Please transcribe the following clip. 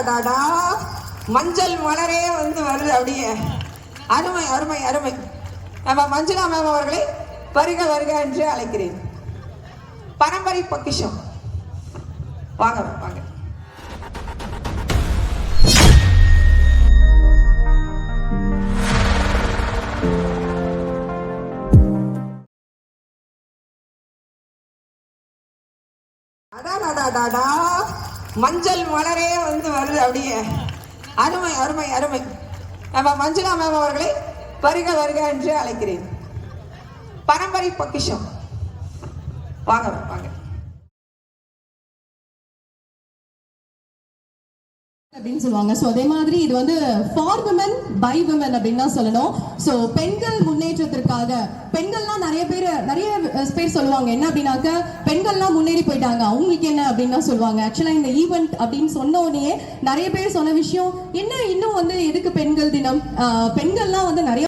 அடாடாடாடா மஞ்சள் மலரே வந்து வருது அப்படியே. அருமை அருமை அருமை. நம்ம மஞ்சுளா மேம் அவர்களை வருக வருக என்று அழைக்கிறேன். பரம்பரை பொக்கிஷம். வாங்க வாங்க. டாடா மஞ்சள் மலரே வந்து வருது அப்படியே. அருமை அருமை அருமை. நம்ம மஞ்சுளா மேம் அவர்களை வருக வருக என்று அழைக்கிறேன். பரம்பரை பொக்கிஷம். வாங்க வாங்க. அப்படின்னு சொல்லுவாங்க. ஸோ அதே மாதிரி இது வந்து ஃபார் விமன் பை விமன் அப்படின்னு தான் சொல்லணும். ஸோ பெண்கள் முன்னேற்றத்திற்காக பெண்கள்லாம் நிறைய பேர் நிறைய பேர் சொல்லுவாங்க. என்ன அப்படின்னாக்க பெண்கள்லாம் முன்னேறி போயிட்டாங்க. அவங்களுக்கு என்ன அப்படின்னு தான் சொல்லுவாங்க. ஆக்சுவலாக இந்த ஈவெண்ட் அப்படின்னு சொன்ன உடனே நிறைய பேர் சொன்ன விஷயம் என்ன இன்னும் வந்து எதுக்கு பெண்கள் தினம்? பெண்கள்லாம் வந்து நிறைய